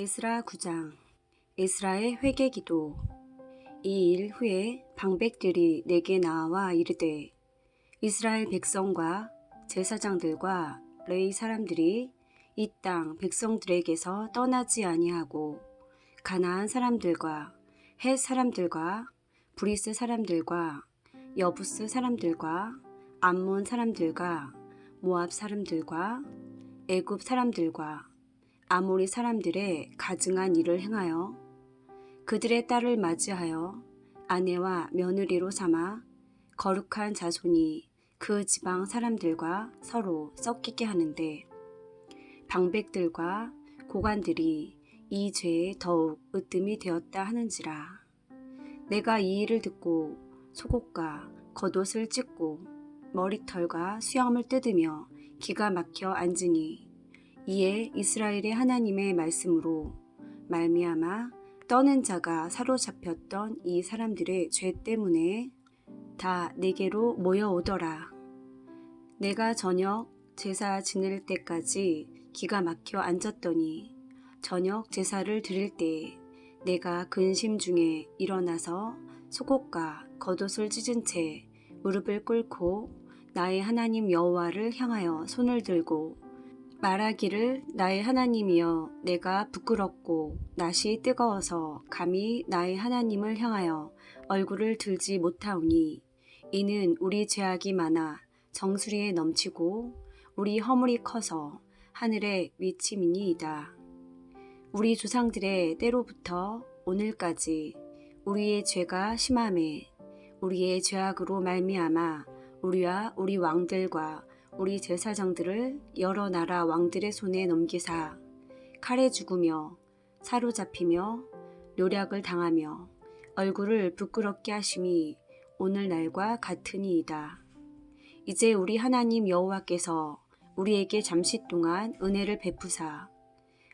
에스라 9장 에스라의 회개 기도. 이 일 후에 방백들이 내게 나와 이르되 이스라엘 백성과 제사장들과 레이 사람들이 이 땅 백성들에게서 떠나지 아니하고 가나안 사람들과 헷 사람들과 브리스 사람들과 여부스 사람들과 암몬 사람들과 모압 사람들과 애굽 사람들과 아모리 사람들의 가증한 일을 행하여 그들의 딸을 맞이하여 아내와 며느리로 삼아 거룩한 자손이 그 지방 사람들과 서로 섞이게 하는데 방백들과 고관들이 이 죄에 더욱 으뜸이 되었다 하는지라 내가 이 일을 듣고 속옷과 겉옷을 찢고 머리털과 수염을 뜯으며 기가 막혀 앉으니 이에 이스라엘의 하나님의 말씀으로 말미암아 떠는 자가 사로잡혔던 이 사람들의 죄 때문에 다 내게로 모여오더라. 내가 저녁 제사 지낼 때까지 기가 막혀 앉았더니 저녁 제사를 드릴 때에 내가 근심 중에 일어나서 속옷과 겉옷을 찢은 채 무릎을 꿇고 나의 하나님 여호와를 향하여 손을 들고 말하기를 나의 하나님이여 내가 부끄럽고 낯이 뜨거워서 감히 나의 하나님을 향하여 얼굴을 들지 못하오니 이는 우리 죄악이 많아 정수리에 넘치고 우리 허물이 커서 하늘에 미침이니이다. 우리 조상들의 때로부터 오늘까지 우리의 죄가 심함에 우리의 죄악으로 말미암아 우리와 우리 왕들과 우리 제사장들을 여러 나라 왕들의 손에 넘기사 칼에 죽으며 사로잡히며 노략을 당하며 얼굴을 부끄럽게 하심이 오늘날과 같으니이다. 이제 우리 하나님 여호와께서 우리에게 잠시 동안 은혜를 베푸사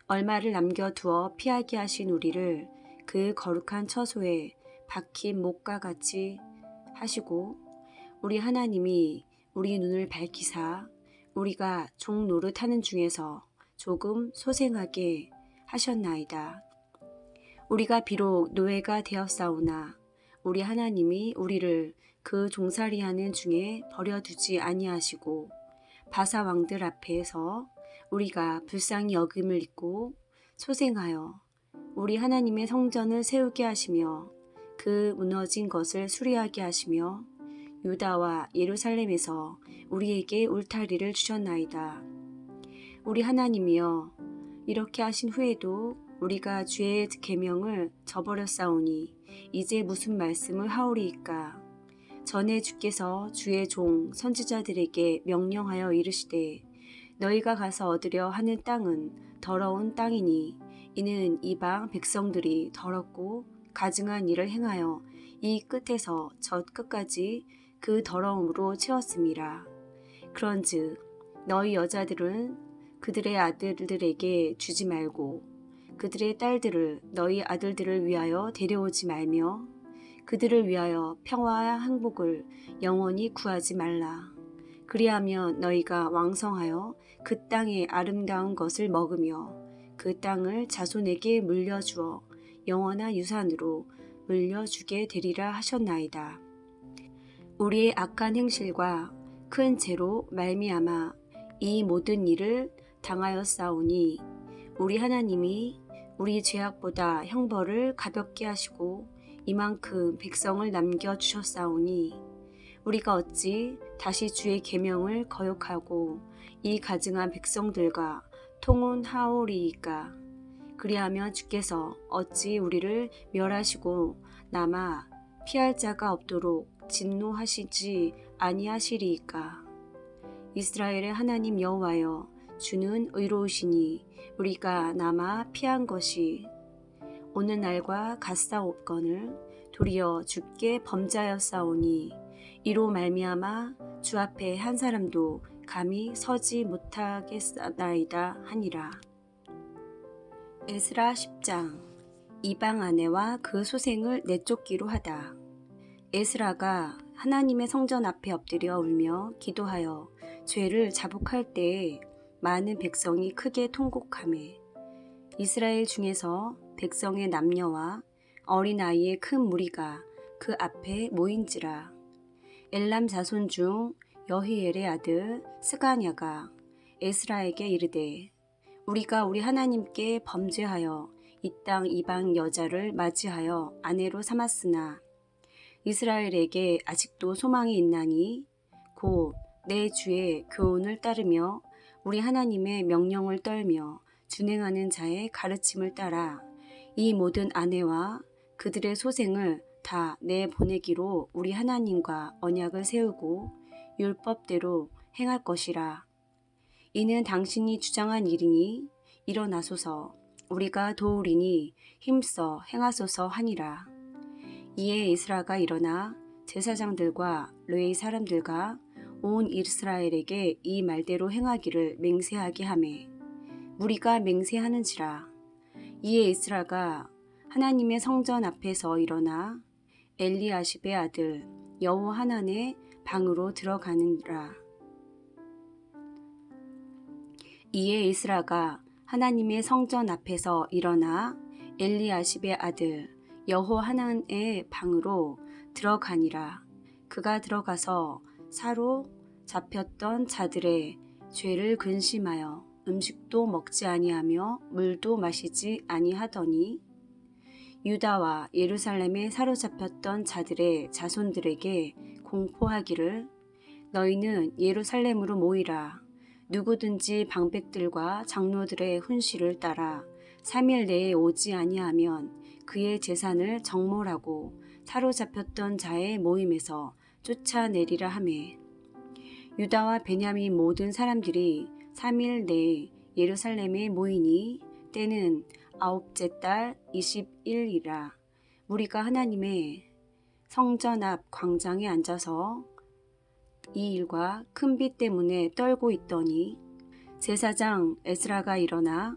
얼마를 남겨두어 피하게 하신 우리를 그 거룩한 처소에 박힌 목과 같이 하시고 우리 하나님이 우리 눈을 밝히사 우리가 종 노릇하는 중에서 조금 소생하게 하셨나이다. 우리가 비록 노예가 되었사오나 우리 하나님이 우리를 그 종살이하는 중에 버려두지 아니하시고 바사 왕들 앞에서 우리가 불쌍히 여김을 입고 소생하여 우리 하나님의 성전을 세우게 하시며 그 무너진 것을 수리하게 하시며 유다와 예루살렘에서 우리에게 울타리를 주셨나이다. 우리 하나님이여 이렇게 하신 후에도 우리가 주의 계명을 저버렸사오니 이제 무슨 말씀을 하오리이까 전에 주께서 주의 종 선지자들에게 명령하여 이르시되 너희가 가서 얻으려 하는 땅은 더러운 땅이니 이는 이방 백성들이 더럽고 가증한 일을 행하여 이 끝에서 저 끝까지 그 더러움으로 채웠습니다. 그런즉 너희 여자들은 그들의 아들들에게 주지 말고 그들의 딸들을 너희 아들들을 위하여 데려오지 말며 그들을 위하여 평화와 행복을 영원히 구하지 말라. 그리하면 너희가 왕성하여 그 땅의 아름다운 것을 먹으며 그 땅을 자손에게 물려주어 영원한 유산으로 물려주게 되리라 하셨나이다. 우리의 악한 행실과 큰 죄로 말미암아 이 모든 일을 당하였사오니 우리 하나님이 우리 죄악보다 형벌을 가볍게 하시고 이만큼 백성을 남겨 주셨사오니 우리가 어찌 다시 주의 계명을 거역하고 이 가증한 백성들과 통혼하오리이까? 그리하면 주께서 어찌 우리를 멸하시고 남아 피할 자가 없도록 진노하시지 아니하시리이까. 이스라엘의 하나님 여호와여 주는 의로우시니 우리가 남아 피한 것이 오는 날과 같사옵건을 도리어 주께 범자였사오니 이로 말미암아 주 앞에 한 사람도 감히 서지 못하겠나이다 하니라. 에스라 10장 이방 아내와 그 소생을 내쫓기로 하다. 에스라가 하나님의 성전 앞에 엎드려 울며 기도하여 죄를 자복할 때에 많은 백성이 크게 통곡하며 이스라엘 중에서 백성의 남녀와 어린아이의 큰 무리가 그 앞에 모인지라. 엘람 자손 중 여히엘의 아들 스가냐가 에스라에게 이르되 우리가 우리 하나님께 범죄하여 이 땅 이방 여자를 맞이하여 아내로 삼았으나 이스라엘에게 아직도 소망이 있나니 곧 내 주의 교훈을 따르며 우리 하나님의 명령을 떨며 준행하는 자의 가르침을 따라 이 모든 아내와 그들의 소생을 다 내 보내기로 우리 하나님과 언약을 세우고 율법대로 행할 것이라. 이는 당신이 주장한 일이니 일어나소서 우리가 도우리니 힘써 행하소서 하니라. 이에 이스라가 일어나 제사장들과 레위 사람들과 온 이스라엘에게 이 말대로 행하기를 맹세하게 하매. 우리가 맹세하는지라. 이에 이스라가 하나님의 성전 앞에서 일어나 엘리아십의 아들 여호 하난의 방으로 들어가느라. 이에 이스라가 하나님의 성전 앞에서 일어나 엘리아십의 아들 여호 하난의 방으로 들어가니라. 그가 들어가서 사로 잡혔던 자들의 죄를 근심하여 음식도 먹지 아니하며 물도 마시지 아니하더니 유다와 예루살렘에 사로잡혔던 자들의 자손들에게 공포하기를 너희는 예루살렘으로 모이라. 누구든지 방백들과 장로들의 훈시를 따라 3일 내에 오지 아니하면 그의 재산을 정몰하고 사로잡혔던 자의 모임에서 쫓아내리라 하매. 유다와 베냐민 모든 사람들이 3일 내에 예루살렘에 모이니 때는 아홉째 달 20일이라 우리가 하나님의 성전 앞 광장에 앉아서 이 일과 큰 비 때문에 떨고 있더니 제사장 에스라가 일어나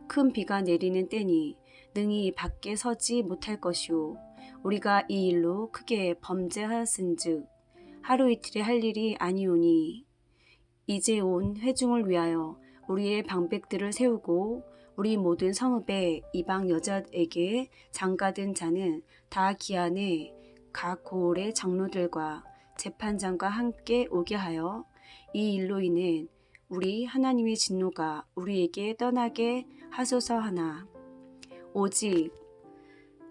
큰 비가 내리는 때니 능히 밖에 서지 못할 것이오. 우리가 이 일로 크게 범죄하였은즉 하루 이틀에 할 일이 아니오니 이제 온 회중을 위하여 우리의 방백들을 세우고 우리 모든 성읍의 이방 여자에게 장가든 자는 다 기한에 각 고을의 장로들과 재판장과 함께 오게 하여 이 일로 인해 우리 하나님의 진노가 우리에게 떠나게 하소서 하나 오직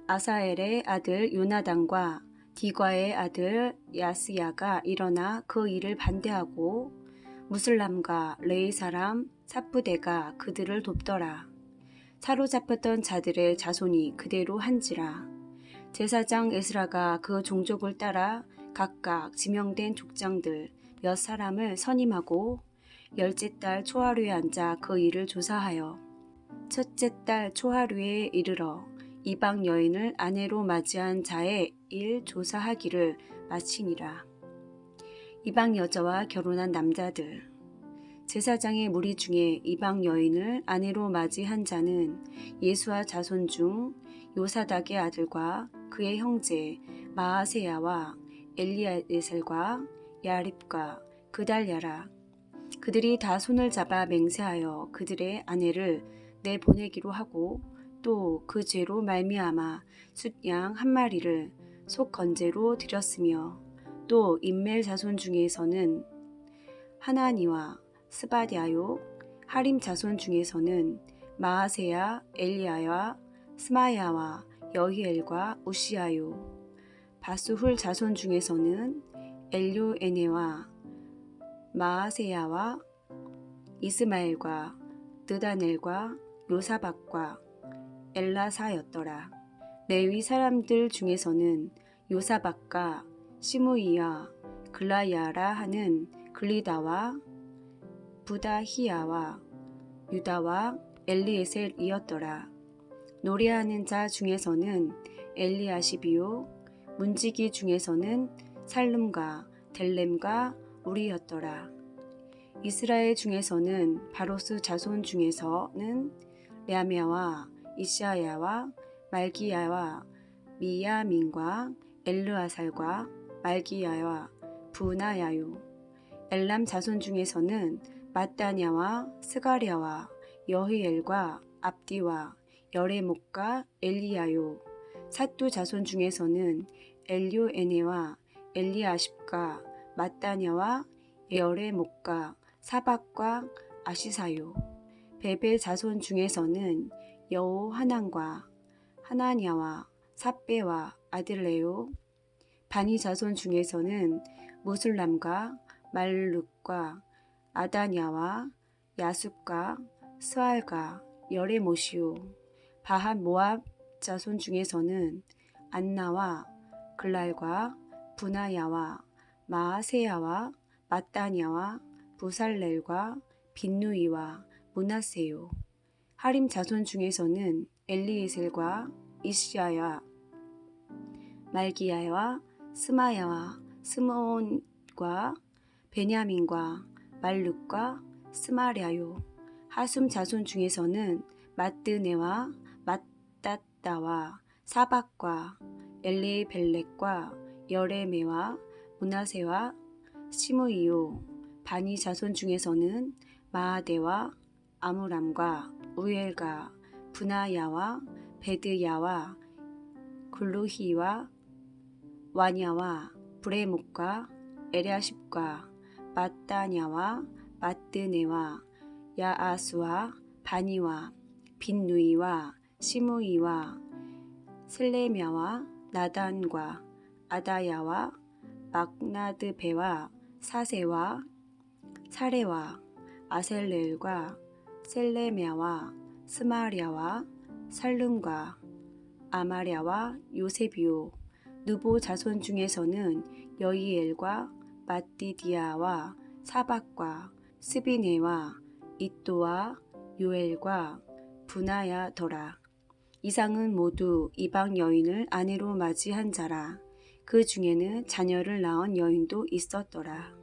아사엘의 아들 요나단과 디과의 아들 야스야가 일어나 그 일을 반대하고 무슬람과 레이 사람 사프데가 그들을 돕더라. 사로잡혔던 자들의 자손이 그대로 한지라. 제사장 에스라가 그 종족을 따라 각각 지명된 족장들 몇 사람을 선임하고 열째 달 초하루에 앉아 그 일을 조사하여 첫째 달 초하루에 이르러 이방 여인을 아내로 맞이한 자의 일 조사하기를 마치니라. 이방 여자와 결혼한 남자들 제사장의 무리 중에 이방 여인을 아내로 맞이한 자는 예수와 자손 중 요사닥의 아들과 그의 형제 마아세야와 엘리아에셀과 야립과 그달야라 그들이 다 손을 잡아 맹세하여 그들의 아내를 내보내기로 하고 또 그 죄로 말미암아 숫양 한 마리를 속 건제로 드렸으며 또 인멜 자손 중에서는 하나니와 스바디아요 하림 자손 중에서는 마하세야 엘리야와 스마야와 여히엘과 우시아요. 바수훌 자손 중에서는 엘료에네와 마하세야와 이스마엘과 드다넬과 요사박과 엘라사였더라. 레위 사람들 중에서는 요사박과 시무이와 글라야라 하는 글리다와 부다히야와 유다와 엘리에셀이었더라. 노래하는 자 중에서는 엘리아시비요 문지기 중에서는 살름과 델렘과 우리였더라. 이스라엘 중에서는 바로스 자손 중에서는 레아미아와 이시아야와 말기야와 미야민과 엘르아살과 말기야와 부나야요. 엘람 자손 중에서는 마따냐와 스가랴와 여히엘과 압디와 여레목과 엘리야요. 사뚜 자손 중에서는 엘료에네와 엘리아십과 마따냐와 여레목과 사박과 아시사요 베베 자손 중에서는 여호 하난과 하나냐와 삽베와 아들레요. 바니 자손 중에서는 무술람과 말룩과 아다냐와 야숲과 스알과 여레모시오 바한 모압 자손 중에서는 안나와 글랄과 부나야와 마아세야와 마따냐와 부살렐과 빈누이와 문하세요. 하림 자손 중에서는 엘리에셀과 이시야야 말기야와 스마야와 스모온과 베냐민과 말룩과 스마랴요. 하숨 자손 중에서는 마뜨네와 마따따와 사박과 엘리벨렉과 여레메와 문하세와 시므이요. 바니 자손 중에서는 마아데와 아무람과 우엘과 분하야와 베드야와 글루히와 와냐와 브레목과 에랴십과 마따냐와 마뜨네와 야아수와 바니와 빈누이와 시므이와 슬레미아와 나단과 아다야와 막나드베와 사세와 사레와 아셀렐과 셀레미아와 스마리아와 살름과 아마랴와 요세비오 누보 자손 중에서는 여이엘과 마띠디아와 사박과 스비네와 이또와 요엘과 분하야더라. 이상은 모두 이방 여인을 아내로 맞이한 자라. 그 중에는 자녀를 낳은 여인도 있었더라.